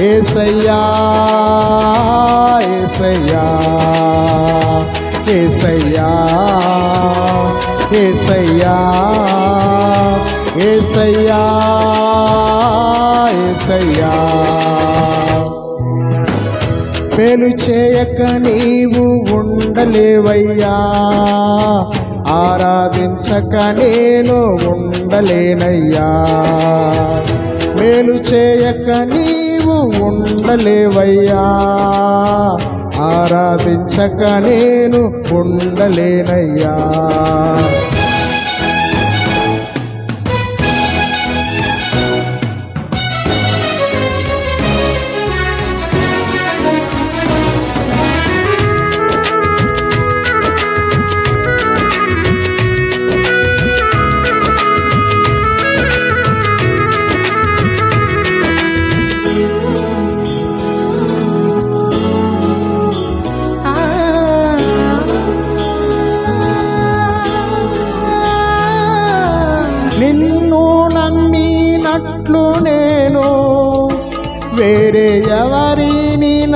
ఏసయ్యా ఏసయ్యా ఏసయ్యా ఏసయ్యా ఏసయ్యా ఏసయ్యా. పేలు చేయక నీవు ఉండలేవయ్యా ఆరాధించక నేను ఉండలేనయ్యా. మేలు చేయక నీ ఉండలేవయ్యా. ఆరాధించక నేను ఉండలేనయ్యా.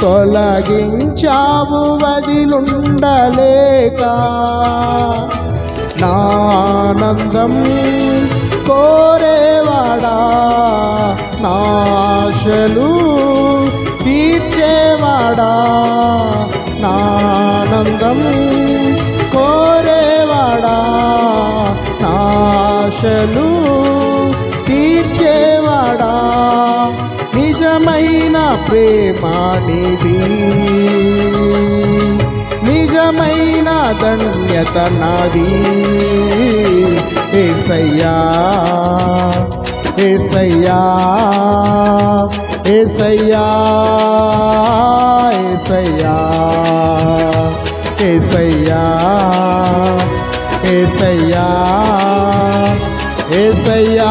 తొలగించావు వదిలుండలేక. నానందం కోరేవాడా? నాశలు తీర్చేవాడా? నానందం కోరేవాడా? నాశలు తీర్చేవాడా? నిజమైన ప్రేమానిది నిజమైన ధన్యత నాది. ఏసయ్యా ఏసయ్యా ఏసయ్యా ఏసయ్యా ఏసయ్యా ఏసయ్యా ఏసయ్యా.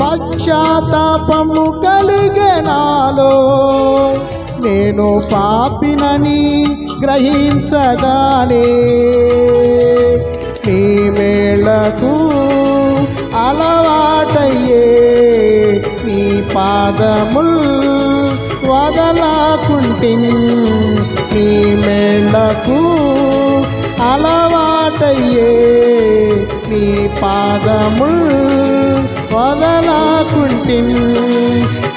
పశ్చాత్తాపము కలిగనాలో నేను పాపినని గ్రహించగానే నీ మేళకు అలవాటయ్యే. నీ పాదముల్ వదలాకుంటి నీ మేళకు అలవాటయ్యే. నీ పాదముల్ వదలాకుంటి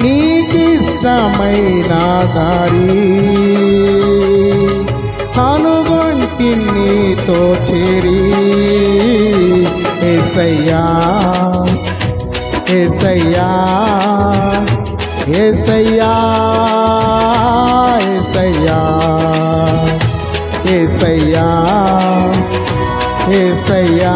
నీకిష్టమైన దారి. కనుగొంటి నీతో చేరి ఎసయ్యా ఎసయ్యా ఎసయ్యా ఎసయ్యా ఎసయ్యా ఎసయ్యా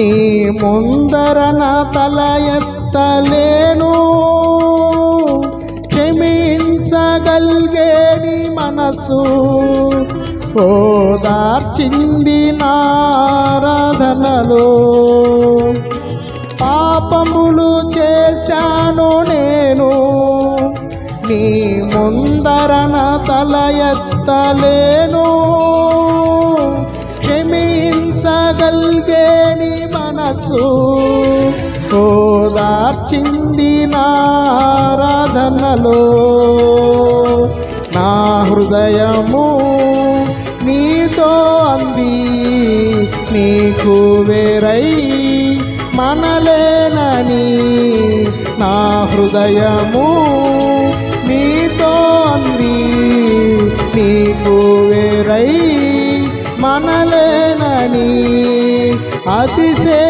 నీ ముందరన తల ఎత్తలేను. క్షమించగలిగే నీ మనసు ఓదార్చింది నారాధనలో. పాపములు చేశాను నేను. నీ ముందరన తల ఎత్తలేను. మనసు ఓదార్చింది నారాధనలో. నా హృదయము నీతో అంది నీకు వేరై మనలేనని. నా హృదయము నీతో అంది నీకు వేరై మనలేనని. అతిశే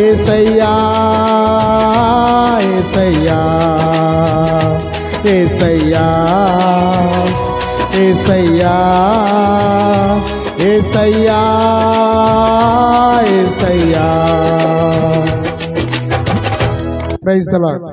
ఏసయ్యా ఏసయ్యా ఏసయ్యా ఏసయ్యా ఏసయ్యా ఏసయ్యా. Praise the Lord